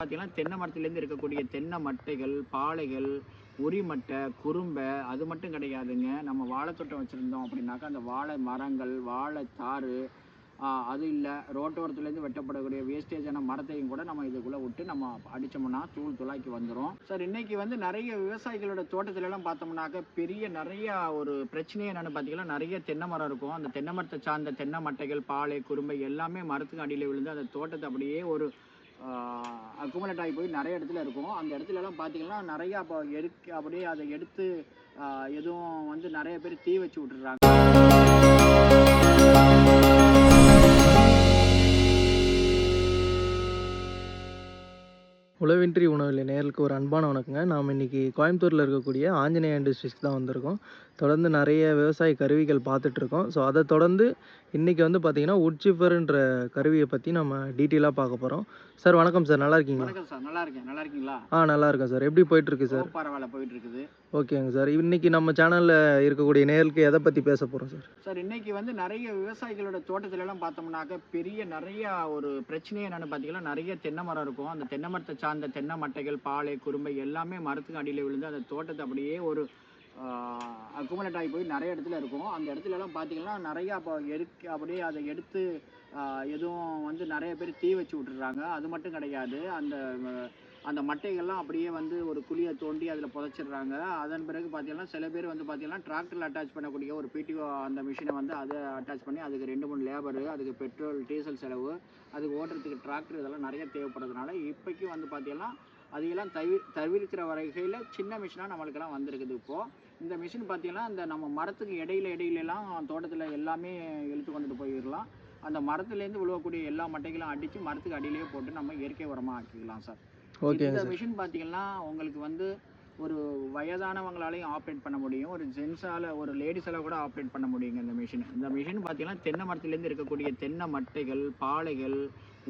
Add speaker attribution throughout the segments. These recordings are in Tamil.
Speaker 1: பார்த்தீங்கன்னா தென்னை மரத்துலேருந்து இருக்கக்கூடிய தென்னை மட்டைகள் பாளைகள் உரிமட்டை குறும்பை அது மட்டும் கிடையாதுங்க. நம்ம வாழைத்தோட்டம் வச்சுருந்தோம் அப்படின்னாக்கா அந்த வாழை மரங்கள் வாழை தாறு அது இல்லை. ரோட்டோரத்துலேருந்து வெட்டப்படக்கூடிய வேஸ்டேஜான மரத்தையும் கூட நம்ம இதுக்குள்ளே விட்டு நம்ம அடித்தோம்னா தூள் துளாக்கி வந்துடும் சார் இன்றைக்கி வந்து நிறைய விவசாயிகளோட தோட்டத்திலலாம் பார்த்தோம்னாக்க பெரிய நிறைய ஒரு பிரச்சனை என்னென்னு பார்த்தீங்கன்னா நிறைய தென்னை மரம் இருக்கும். அந்த தென்னை மரத்தை சார்ந்த தென்னை மட்டைகள் பாலை குறும்பை எல்லாமே மரத்துக்கு அடியில் விழுந்து அந்த தோட்டத்தை அப்படியே ஒரு அக்குமுலேட் ஆகி போய் நிறைய இடத்துல இருக்கும். அந்த இடத்துலலாம் பார்த்திங்கன்னா பார்த்தீங்கன்னா நிறைய அப்போ எடுக்க அப்படியே அதை எடுத்து எதுவும் வந்து நிறைய பேர் தீ வச்சு விட்டுறாங்க.
Speaker 2: உழவின்றி உணவில் நேர்களுக்கு ஒரு அன்பான வணக்கங்க. நாம் இன்றைக்கி கோயம்புத்தூரில் இருக்கக்கூடிய ஆஞ்சநேய இண்டஸ்ட்ரீஸ்க்கு தான் வந்திருக்கோம். தொடர்ந்து நிறைய விவசாய கருவிகள் பார்த்துட்டு இருக்கோம் ஸோ அதை தொடர்ந்து இன்னைக்கு வந்து பார்த்தீங்கன்னா உட்சிஃபர்ன்ற கருவியை பற்றி நம்ம டீட்டெயிலாக பார்க்க போகிறோம் சார் வணக்கம் சார் நல்லா இருக்கீங்களா?
Speaker 1: வணக்கம் சார் நல்லா இருக்கேன். நல்லா இருக்கீங்களா?
Speaker 2: ஆ நல்லா இருக்கேன் சார் எப்படி போயிட்டு இருக்கு சார்
Speaker 1: பரவாயில்ல போயிட்டு இருக்குது
Speaker 2: ஓகேங்க சார் இன்னைக்கு நம்ம சேனலில் இருக்கக்கூடிய நேர்களுக்கு எதை பற்றி பேச போகிறோம் சார்
Speaker 1: சார் இன்னைக்கு வந்து நிறைய விவசாயிகளோட தோட்டத்துல எல்லாம் பார்த்தோம்னாக்க பெரிய நிறைய ஒரு பிரச்சனை என்னன்னு பார்த்தீங்கன்னா நிறைய தென்னை மரம் இருக்கும். அந்த தென்னை மரத்தை சார்ந்த தென்னை மட்டைகள் பாலை குறும்பை எல்லாமே மரத்துக்கு அடியில் விழுந்து அந்த தோட்டத்தை அப்படியே ஒரு அக்குமுலேட் ஆகி போய் நிறைய இடத்துல இருக்கும். அந்த இடத்துலலாம் பார்த்தீங்கன்னா நிறையா அப்போ எடுக்க அப்படியே அதை எடுத்து எதுவும் வந்து நிறைய பேர் தீ வச்சு விட்டுறாங்க அது மட்டும் கிடையாது. அந்த அந்த மட்டைகள்லாம் அப்படியே வந்து ஒரு குழியை தோண்டி அதில் புதைச்சிடுறாங்க. அதன் பிறகு பார்த்தீங்கன்னா சில பேர் வந்து பார்த்தீங்கன்னா டிராக்டரில் அட்டாச் பண்ணக்கூடிய ஒரு பிடிஓ அந்த மிஷினை வந்து அதை அட்டாச் பண்ணி அதுக்கு ரெண்டு மூணு லேபரு அதுக்கு பெட்ரோல் டீசல் செலவு அதுக்கு ஓட்டுறதுக்கு டிராக்டர் இதெல்லாம் நிறைய தேவைப்படுறதுனால இப்போக்கி வந்து பார்த்தீங்கன்னா அதையெல்லாம் தவி தவிர்க்கிற வகையில் சின்ன மிஷினாக நம்மளுக்கெல்லாம் வந்திருக்குது இப்போது இந்த மிஷின் பார்த்தீங்கன்னா இந்த நம்ம மரத்துக்கு இடையில இடையிலலாம் தோட்டத்தில் எல்லாமே இழுத்து கொண்டுட்டு போயிடலாம். அந்த மரத்துலேருந்து விழுவக்கூடிய எல்லா மட்டைகளும் அடித்து மரத்துக்கு அடியிலேயே போட்டு நம்ம இயற்கை உரமாக ஆக்கிக்கலாம் சார்.
Speaker 2: ஓகேங்க
Speaker 1: இந்த மிஷின் பார்த்தீங்கன்னா உங்களுக்கு வந்து ஒரு வயதானவங்களாலையும் ஆப்ரேட் பண்ண முடியும். ஒரு ஜென்ஸால் ஒரு லேடிஸால் கூட ஆப்ரேட் பண்ண முடியுங்க இந்த மிஷின் இந்த மிஷின் பார்த்தீங்கன்னா தென்னை மரத்துலேருந்து இருக்கக்கூடிய தென்னை மட்டைகள் பாளைகள்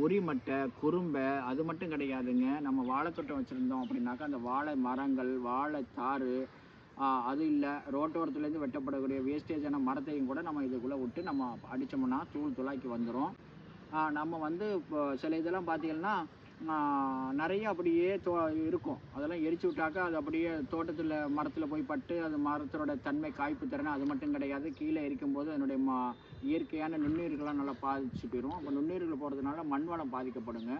Speaker 1: உரிமட்டை குறும்பை அது மட்டும் கிடையாதுங்க. நம்ம வாழைத்தோட்டம் வச்சுருந்தோம் அப்படின்னாக்கா அந்த வாழை மரங்கள் வாழை தாறு அது இல்லை. ரோட்டோரத்துலேருந்து வெட்டப்படக்கூடிய வேஸ்டேஜான மரத்தையும் கூட நம்ம இதுக்குள்ளே விட்டு நம்ம அடித்தோம்னா தூள் துளாக்கி வந்துடும் நம்ம வந்து இப்போ சில இதெல்லாம் பார்த்தீங்கன்னா நிறைய அப்படியே தோ இருக்கும். அதெல்லாம் எரிச்சு விட்டாக்கா அது அப்படியே தோட்டத்தில் மரத்தில் போய் பட்டு அது மரத்தோட தன்மை காய்ப்பு திறனை அது மட்டும் கிடையாது. கீழே எரிக்கும் போது அதனுடைய மா இயற்கையான நுண்ணுயிர்கள்லாம் நல்லா பாதிச்சு போயிடும் அப்போ நுண்ணுயிர்கள் போகிறதுனால மண் வளம் பாதிக்கப்படுங்க.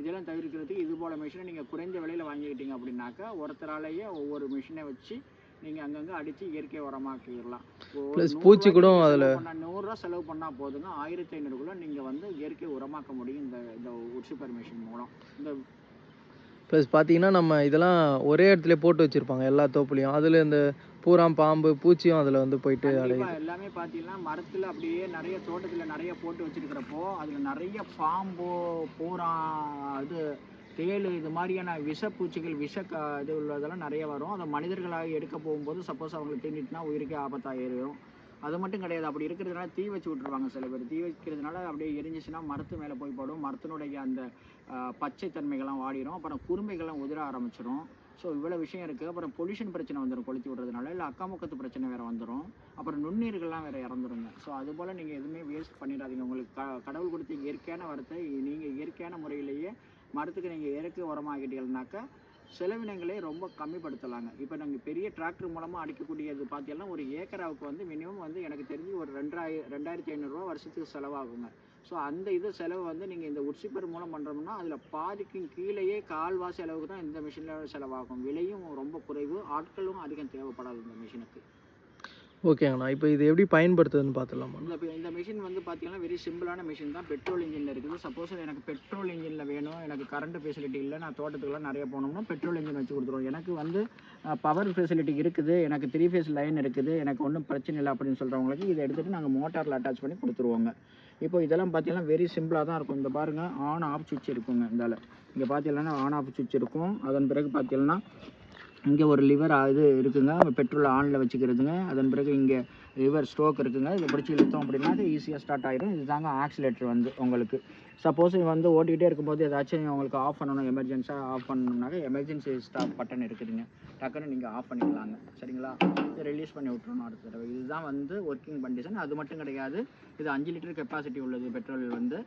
Speaker 1: இதெல்லாம் தவிர்க்கிறதுக்கு இது போல் மிஷினை நீங்கள் குறைந்த விலையில் வாங்கிக்கிட்டீங்க அப்படின்னாக்கா ஒருத்தராலேயே ஒவ்வொரு மிஷினை வச்சு நீங்கள் அங்கங்கே அடித்து இயற்கை உரமாக்கிடலாம் நூறு
Speaker 2: பூச்சி கூட அதுல-
Speaker 1: நூறுரூவா செலவு பண்ணால் போதுங்க. ஆயிரத்தி ஐநூறுக்குள்ள நீங்கள் வந்து இயற்கை உரமாக்க முடியும் இந்த இந்த உட்சிப்பர் மிஷின் மூலம். இந்த
Speaker 2: ப்ளஸ் பார்த்தீங்கன்னா நம்ம இதெல்லாம் ஒரே இடத்துல போட்டு வச்சுருப்பாங்க. எல்லா தோப்புலையும். அதில் இந்த பூரான் பாம்பு பூச்சியும் அதில் வந்து போயிட்டு அடையுது
Speaker 1: எல்லாமே பார்த்தீங்கன்னா மரத்தில் அப்படியே நிறைய தோட்டத்தில் நிறைய போட்டு வச்சிருக்கிறப்போ அதில் நிறைய பாம்பு பூரா இது தேள் இது மாதிரியான விஷப்பூச்சிகள் விஷ க இது உள்ளதெல்லாம் நிறைய வரும். அதை மனிதர்களாக எடுக்க போகும்போது சப்போஸ் அவங்களுக்கு தீண்டிட்டுனா உயிருக்கே ஆபத்தாக ஏறிடும் அது மட்டும் கிடையாது. அப்படி இருக்கிறதுனால தீ வச்சு விட்ருவாங்க சில பேர். தீ வைக்கிறதுனால அப்படியே எரிஞ்சிச்சுன்னா மரத்து மேலே போய் படும். மரத்தினுடைய அந்த பச்சை தன்மைகள்லாம் வாடிடும் அப்புறம் குருமைகள்லாம் உதிர ஆரம்பிச்சிடும் ஸோ இவ்வளோ விஷயம் இருக்குது அப்புறம் பொல்யூஷன் பிரச்சனை வந்துடும் கொளுத்தி விடுறதுனால இல்லை அக்காமுக்கத்து பிரச்சனை வேறு வந்துடும் அப்புறம் நுண்ணீர்கள்லாம் வேறு இறந்துருங்க. ஸோ அது போல் நீங்கள் எதுவுமே வேஸ்ட் பண்ணிடாதீங்க. உங்களுக்கு க கடவுள் கொடுத்த இயற்கையான வரத்தை நீங்கள் இயற்கையான முறையிலேயே மரத்துக்கு நீங்கள் இயற்கை உரமாகிட்டீங்கன்னாக்கா செலவினங்களை ரொம்ப கம்மிப்படுத்தலாங்க. இப்போ நாங்கள் பெரிய டிராக்டர் மூலமாக அடிக்கக்கூடியது பார்த்தீங்கன்னா ஒரு ஏக்கராவுக்கு வந்து மினிமம் வந்து எனக்கு தெரிஞ்சு ஒரு ரெண்டாயிர ரெண்டாயிரத்தி ஐநூறுரூவா வருஷத்துக்கு செலவாகுங்க. ஸோ அந்த இது செலவு வந்து நீங்கள் இந்த உட்சிப்பர் மூலம் பண்ணுறோம்னா அதில் பாதிக்கும் கீழேயே கால்வாசி அளவுக்கு தான் இந்த மிஷினில் செலவாகும். விலையும் ரொம்ப குறைவு ஆட்களும் அதிகம் தேவைப்படாது இந்த மிஷினுக்கு
Speaker 2: ஓகேங்கண்ணா. இப்போ இது எப்படி பயன்படுத்துதுன்னு பார்த்துடலாமா
Speaker 1: இல்லை இப்போ இந்த மிஷின் வந்து பார்த்தீங்கன்னா வெரி சிம்பிளான மிஷின் தான். பெட்ரோல் இன்ஜினில் இருக்குது. சப்போஸ் எனக்கு பெட்ரோல் இன்ஜினில் வேணும். எனக்கு கரண்ட் ஃபெசிலிட்டி இல்லை. நான் தோட்டத்துக்குலாம் நிறைய போனோம்னா பெட்ரோல் இன்ஜின் வச்சு கொடுத்துருவோம். எனக்கு வந்து பவர் ஃபெசிலிட்டி இருக்குது. எனக்கு த்ரீ ஃபேஸ் லைன் இருக்குது. எனக்கு ஒன்றும் பிரச்சனை இல்லை அப்படின்னு சொல்கிறவங்களுக்கு இதை எடுத்துகிட்டு நாங்கள் மோட்டாரில் அட்டாச் பண்ணி கொடுத்துருவோங்க. இப்போ இதெல்லாம் பார்த்தீங்கன்னா வெரி சிம்பிளாக தான் இருக்கும். இந்த பாருங்கள் ஆன் ஆஃப் சுவிட்ச் இருக்குங்க இந்தால. இங்கே பார்த்தீங்கன்னா ஆன் ஆஃப் சுவிட்ச் இருக்கும். அதன் பிறகு பார்த்தீங்கன்னா இங்கே ஒரு லிவர் இது இருக்குங்க. பெட்ரோல் ஆனில் வச்சுக்கிறதுங்க. அதன் பிறகு இங்கே லிவர் ஸ்ட்ரோக் இருக்குங்க. இதை பிடிச்சி இழுத்தோம் அப்படின்னா அது ஈஸியாக ஸ்டார்ட் ஆயிடும் இதுதாங்க ஆக்சிலேட்டர் வந்து உங்களுக்கு. சப்போஸ் வந்து ஓட்டிகிட்டே இருக்கும்போது ஏதாச்சும் உங்களுக்கு ஆஃப் பண்ணணும். எமர்ஜென்ஸாக ஆஃப் பண்ணணும்னாக்க எமர்ஜென்சி ஸ்டாப் பட்டன் இருக்குதுங்க. டக்குன்னு நீங்கள் ஆஃப் பண்ணிக்கலாங்க. சரிங்களா? இதை ரிலீஸ் பண்ணி விட்றணும் அடுத்த தடவை. இதுதான் வந்து ஒர்க்கிங் கண்டிஷன் அது மட்டும் கிடையாது. இது அஞ்சு லிட்டர் கெப்பாசிட்டி உள்ளது பெட்ரோல் வந்து.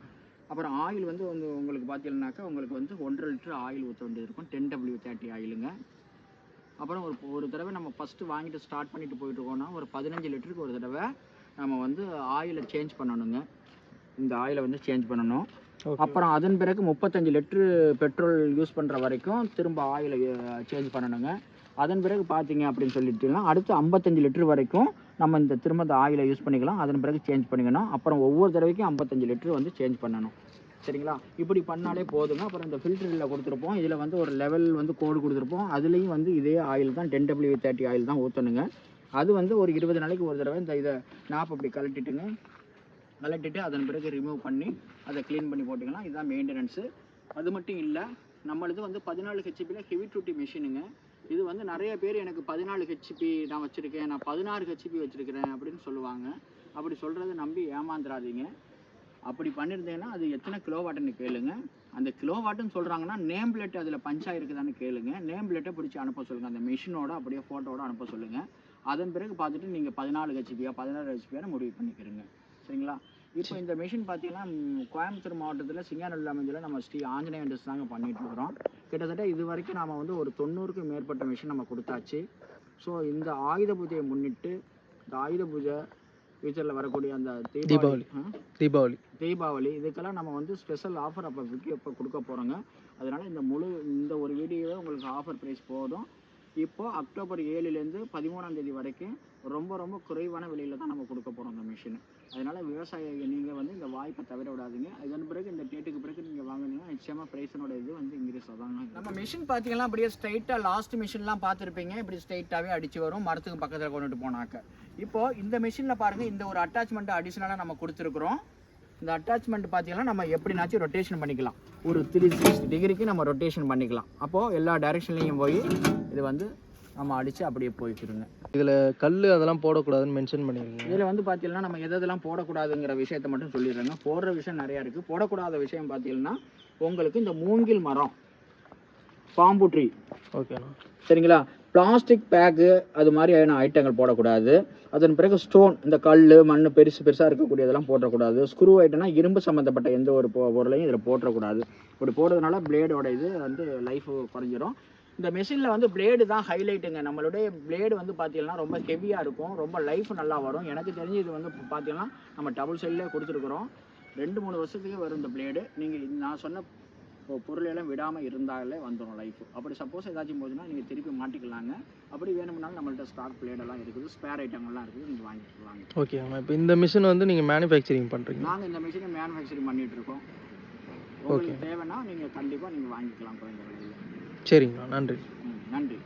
Speaker 1: அப்புறம் ஆயில் வந்து வந்து உங்களுக்கு பார்த்தீங்கன்னாக்கா உங்களுக்கு வந்து ஒன்றரை லிட்டர் ஆயில் ஊற்ற வேண்டியது இருக்கும். டென் டபிள்யூ தேர்ட்டி ஆயிலுங்க அப்புறம் ஒரு ஒரு தடவை நம்ம ஃபஸ்ட்டு வாங்கிட்டு ஸ்டார்ட் பண்ணிட்டு போயிட்டு இருக்கோம்னா ஒரு பதினஞ்சு லிட்டருக்கு ஒரு தடவை நம்ம வந்து ஆயிலை சேஞ்ச் பண்ணணுங்க. இந்த ஆயிலை வந்து சேஞ்ச் பண்ணணும். அப்புறம் அதன் பிறகு முப்பத்தஞ்சு லிட்டரு பெட்ரோல் யூஸ் பண்ணுற வரைக்கும் திரும்ப ஆயிலை சேஞ்ச் பண்ணணுங்க. அதன் பிறகு பார்த்தீங்க அப்படின்னு சொல்லிட்டுனா அடுத்து ஐம்பத்தஞ்சு லிட்டர் வரைக்கும் நம்ம இந்த திரும்ப இந்த ஆயிலை யூஸ் பண்ணிக்கலாம். அதன் பிறகு சேஞ்ச் பண்ணிக்கணும். அப்புறம் ஒவ்வொரு தடவைக்கும் ஐம்பத்தஞ்சு லிட்டர் வந்து சேஞ்ச் பண்ணணும். சரிங்களா? இப்படி பண்ணாலே போதுங்க. அப்புறம் இந்த ஃபில்டரில் கொடுத்துருப்போம். இதில் வந்து ஒரு லெவல் வந்து கோடு கொடுத்துருப்போம். அதுலேயும் வந்து இதே ஆயில் தான் டென் டபிள்யூ தேர்ட்டி ஆயில் தான் ஊற்றணுங்க அது வந்து ஒரு இருபது நாளைக்கு ஒரு தடவை இந்த இதை நாப் அப்படி கலட்டிட்டுங்க கலட்டிட்டு அதன் பிறகு ரிமூவ் பண்ணி அதை க்ளீன் பண்ணி போட்டுக்கலாம். இதுதான் மெயின்டெனன்ஸு அது மட்டும் இல்லை நம்மளது வந்து பதினாலு ஹெச்பியில் ஹெவி டூட்டி மிஷினுங்க இது வந்து நிறைய பேர் எனக்கு பதினாலு ஹெச்பி நான் வச்சுருக்கேன். நான் பதினாறு ஹெச்பி வச்சுருக்கிறேன் அப்படின்னு சொல்லுவாங்க. அப்படி சொல்கிறத நம்பி ஏமாந்துடாதீங்க அப்படி பண்ணியிருந்தீங்கன்னா அது எத்தனை கிலோ வாட்டுன்னு கேளுங்க. அந்த கிலோ வாட்டுன்னு சொல்கிறாங்கன்னா நேம் பிளேட் அதில் பஞ்சாக இருக்குதான்னு கேளுங்க. நேம் பிளேட்டை பிடிச்சி அனுப்ப சொல்லுங்கள் அந்த மிஷினோட அப்படியே ஃபோட்டோவோட அனுப்ப சொல்லுங்கள் அதன் பிறகு பார்த்துட்டு நீங்கள் பதினாலு ஹெச்பியா பதினாறு ஹெச்பியான முடிவு பண்ணிக்கிறீங்க சரிங்களா? இப்போ இந்த மிஷின் பார்த்தீங்கன்னா கோயம்புத்தூர் மாவட்டத்தில் சிங்காநல்லூர் அமைஞ்சில் நம்ம ஸ்ரீ ஆஞ்சநேய இண்டஸ் தாங்க பண்ணிகிட்டு இருக்கிறோம். கிட்டத்தட்ட இது வரைக்கும் நாம் வந்து ஒரு தொண்ணூறுக்கும் மேற்பட்ட மிஷின் நம்ம கொடுத்தாச்சு. ஸோ இந்த ஆயுத பூஜையை முன்னிட்டு இந்த ஆயுத பூஜை ஃபியூச்சரில் வரக்கூடிய அந்த
Speaker 2: தீபாவளி.
Speaker 1: தீபாவளி?
Speaker 2: தீபாவளி
Speaker 1: இதுக்கெல்லாம் நம்ம வந்து ஸ்பெஷல் ஆஃபர் அப்போ இப்போ கொடுக்க போகிறோங்க அதனால இந்த முழு இந்த ஒரு வீடியோவே உங்களுக்கு ஆஃபர் ப்ரைஸ் போதும் இப்போ அக்டோபர் ஏழுலேருந்து பதிமூணாம் தேதி வரைக்கும் ரொம்ப ரொம்ப குறைவான விலையில் தான் நம்ம கொடுக்க போகிறோம் அந்த மிஷின் அதனால் விவசாய நீங்கள் வந்து இந்த வாய்ப்பை தவிர விடாதீங்க. இதன் பிறகு இந்த டேட்டுக்கு பிறகு நீங்கள் வாங்கினீங்கன்னா நிச்சயமாக ப்ரைஸனோட இது வந்து இன்க்ரீஸ் ஆதாங்க நம்ம மிஷின் பார்த்தீங்கன்னா அப்படியே ஸ்ட்ரைட்டாக லாஸ்ட் மிஷின்லாம் பார்த்துருப்பீங்க. இப்படி ஸ்ட்ரைட்டாகவே அடிச்சு வரும். மரத்துக்கு பக்கத்தில் கொண்டுட்டு போனாக்க. இப்போ இந்த மிஷினில் பாருங்கள் இந்த ஒரு அட்டாச்மெண்ட் அடிஷ்னலாக நம்ம கொடுத்துருக்குறோம். இந்த அட்டாச்மெண்ட் பார்த்தீங்கன்னா நம்ம எப்படினாச்சும் ரொட்டேஷன் பண்ணிக்கலாம். ஒரு த்ரீ சிக்ஸ்டி டிகிரிக்கு நம்ம ரொட்டேஷன் பண்ணிக்கலாம். அப்போது எல்லா டைரெக்ஷன்லேயும் போய் இது வந்து நம்ம அடித்து அப்படியே போய்க்கிருங்க.
Speaker 2: இதில் கல் அதெல்லாம் போடக்கூடாதுன்னு மென்ஷன் பண்ணியிருக்கீங்க
Speaker 1: இதில் வந்து பார்த்தீங்கன்னா நம்ம எது எதெல்லாம் போடக்கூடாதுங்கிற விஷயத்தை மட்டும் சொல்லிடுறேங்க. போடுற விஷயம் நிறையா இருக்குது போடக்கூடாத விஷயம் பார்த்தீங்கன்னா உங்களுக்கு இந்த மூங்கில் மரம் பாம்பு ட்ரீ
Speaker 2: ஓகேண்ணா
Speaker 1: சரிங்களா? பிளாஸ்டிக் பேக்கு அது மாதிரியான ஐட்டங்கள் போடக்கூடாது. அதன் பிறகு ஸ்டோன் இந்த கல் மண் பெருசு பெருசாக இருக்கக்கூடியதெல்லாம் போடக்கூடாது ஸ்க்ரூ ஐட்டம்னா இரும்பு சம்மந்தப்பட்ட எந்த ஒரு பொ- பொருளையும் இதில் போட்டக்கூடாது இப்படி போடுறதுனால பிளேடோட இது வந்து லைஃப் குறைஞ்சிரும். இந்த மெஷினில் வந்து பிளேடு தான் ஹைலைட்டுங்க நம்மளுடைய பிளேடு வந்து பார்த்தீங்கன்னா ரொம்ப ஹெவியாக இருக்கும். ரொம்ப லைஃப் நல்லா வரும். எனக்கு தெரிஞ்சு இது வந்து பார்த்தீங்கன்னா நம்ம டபுள் சைட்லேயே கொடுத்துருக்குறோம். ரெண்டு மூணு வருஷத்துக்கே வரும் இந்த பிளேடு நீங்கள் நான் சொன்ன பொ- பொருளெல்லாம் விடாமல் இருந்தாலே வந்துடும் லைஃப் அப்படி சப்போஸ் ஏதாச்சும் போச்சுன்னா நீங்கள் திருப்பி மாட்டிக்கலாங்க. அப்படி வேணும்னாலும் நம்மள்ட்ட ஸ்டாக் பிளேடெல்லாம் இருக்குது ஸ்பேர் ஐட்டங்கள்லாம் இருக்குது நீங்கள் வாங்கிக்கலாங்க.
Speaker 2: ஓகேண்ணா இப்போ இந்த மிஷின் வந்து நீங்கள் மேனுஃபேக்சரிங் பண்ணுறீங்க
Speaker 1: நாங்கள் இந்த மிஷினை மேனுஃபேக்சரிங் பண்ணிட்டு இருக்கோம். உங்களுக்கு தேவைன்னா நீங்கள் கண்டிப்பாக நீங்கள் வாங்கிக்கலாம் குறைந்த விலையில்.
Speaker 2: சரிங்கண்ணா நன்றி.
Speaker 1: ம், நன்றி.